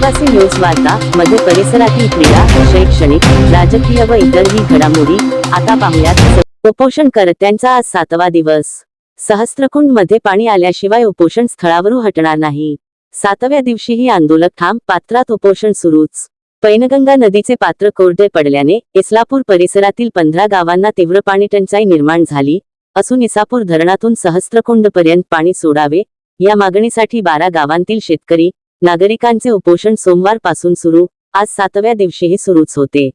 आदिवासी न्यूज वार्ता मध्ये परिसरातील क्रीडा शैक्षणिक राजकीय व इतरही घडामोडी आता पाहुयात. उपोषण करत्यांचा आज सातवा दिवस. सहस्त्रकुंडमध्ये पाणी आल्याशिवाय उपोषण स्थळावरून हटणार नाही. सातव्या दिवशीही आंदोलक ठाम पात्रात उपोषण सुरूच. पैनगंगा नदीचे पात्र कोरडे पडल्याने इस्लापूर परिसरातील पंधरा गावांना तीव्र पाणी टंचाई निर्माण झाली असून इसापूर धरणातून सहस्त्रकुंडपर्यंत पाणी सोडावे या मागणीसाठी बारा गावांतील शेतकरी नागरिकांचे उपोषण सोमवारपासून सुरू आज सातव्या दिवशीही सुरूच होते.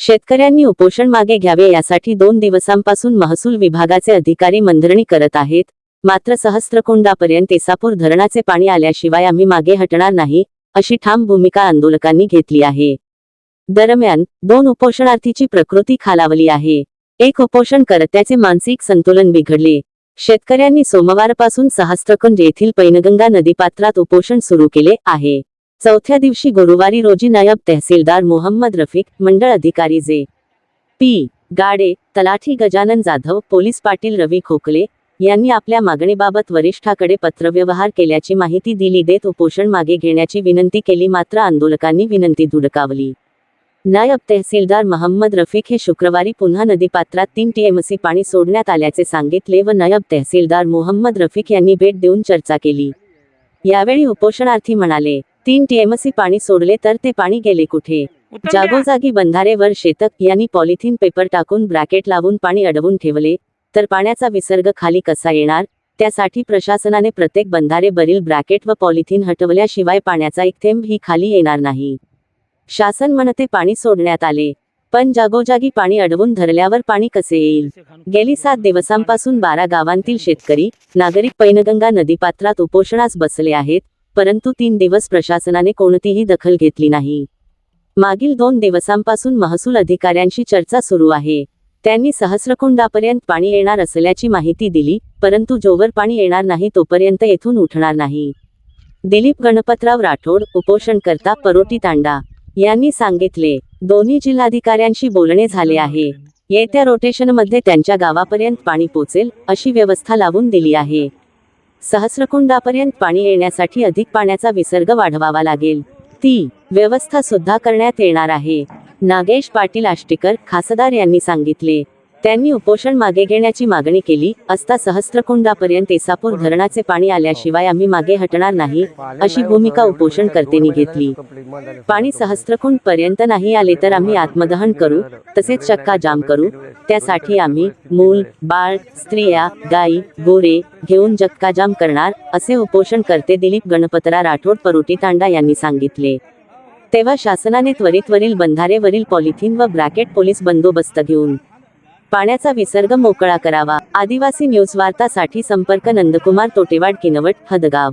शेतकऱ्यांनी उपोषण मागे घ्यावे यासाठी दोन दिवसांपासून महसूल विभागाचे अधिकारी मंधरणी करत आहेत मात्र सहस्त्रकुंडापर्यंत इसापूर धरणाचे पाणी आल्याशिवाय आम्ही मागे हटणार नाही अशी ठाम भूमिका आंदोलकांनी घेतली आहे. दरम्यान दोन उपोषणार्थीची प्रकृती खालावली आहे. एक उपोषणकर्त्याचे मानसिक संतुलन बिघडले शेतकऱ्यांनी सोमवारपासून सहस्त्रकुंड येथील पैनगंगा नदीपात्रात उपोषण सुरू केले आहे. चौथ्या दिवशी गुरुवारी रोजी नायब तहसीलदार मोहम्मद रफिक मंडळ अधिकारी जे. पी. गाडे तलाठी गजानन जाधव पोलीस पाटील रवी खोकले यांनी आपल्या मागणीबाबत वरिष्ठाकडे पत्रव्यवहार केल्याची माहिती दिली देत उपोषण मागे घेण्याची विनंती केली मात्र आंदोलकांनी विनंती धुडकावली. नायब तहसीलदार मोहम्मद रफिक हे शुक्रवारी पुन्हा नदीपात्रात तीन टीएमसी पाणी सोडण्यात आल्याचे सांगितले व नायब तहसीलदार मोहम्मद रफिक यांनी भेट देऊन चर्चा केली. यावेळी उपोषणार्थी म्हणाले तीन टीएमसी पाणी सोडले तर ते पाणी गेले कुठे? जागोजागी बंधारेवर शेतक यांनी पॉलिथिन पेपर टाकून ब्रॅकेट लावून पाणी अडवून ठेवले. तर पाण्याचा विसर्ग खाली कसा येणार? त्यासाठी प्रशासनाने प्रत्येक बंधारे बरील ब्रॅकेट व पॉलिथिन हटवल्याशिवाय पाण्याचा एक थेंब ही खाली येणार नाही. शासन म्हणते पाणी सोडण्यात आले. पण जागोजागी पाणी अडवून धरल्यावर पाणी कसे येईल? गेली सात दिवसांपासून बारा गावांतील शेतकरी नागरिक पैनगंगा नदीपात्रात उपोषणास बसले आहेत परंतु तीन दिवस प्रशासनाने कोणतीही दखल घेतली नाही. मागील दोन दिवसांपासून महसूल अधिकाऱ्यांशी चर्चा सुरू आहे. त्यांनी सहस्रकुंडापर्यंत पाणी येणार असल्याची माहिती दिली परंतु जोवर पाणी येणार नाही तोपर्यंत येथून उठणार नाही. दिलीप गणपतराव राठोड उपोषणकर्ता परोटी तांडा यांनी सांगितले दोन्ही जिल्हाधिकाऱ्यांशी बोलणे झाले आहे. येत्या रोटेशनमध्ये त्यांच्या गावापर्यंत पाणी पोचेल अशी व्यवस्था लावून दिली आहे. सहस्रकुंडापर्यंत पाणी येण्यासाठी अधिक पाण्याचा विसर्ग वाढवावा लागेल. ती व्यवस्था सुद्धा करण्यात येणार आहे. नागेश पाटील आष्टीकर खासदार यांनी सांगितले. त्यांनी उपोषण मागे घेण्याची मागणी केली असता सहस्त्रकुंडापर्यंत एसापूर धरणाचे पाणी आल्याशिवाय आम्ही मागे हटणार नाही अशी भूमिका उपोषणकर्त्यांनी घेतली. पाणी सहस्त्रकुंड पर्यंत नाही आले तर आम्ही आत्मदहन करू तसेच चक्का जाम करू त्यासाठी आम्ही मूल बाळ स्त्रिया गाई गोरे घेऊन जक्का जाम करणार असे उपोषणकर्ते दिलीप गणपतरा राठोड परोटी तांडा यांनी सांगितले. तेव्हा शासनाने त्वरितवरील बंधारेवरील पॉलिथिन व ब्रॅकेट पोलीस बंदोबस्त घेऊन पाण्याचा विसर्ग मोकळा करावा. आदिवासी न्यूज वार्तासाठी संपर्क नंदकुमार तोटेवाड किनवट हदगाव.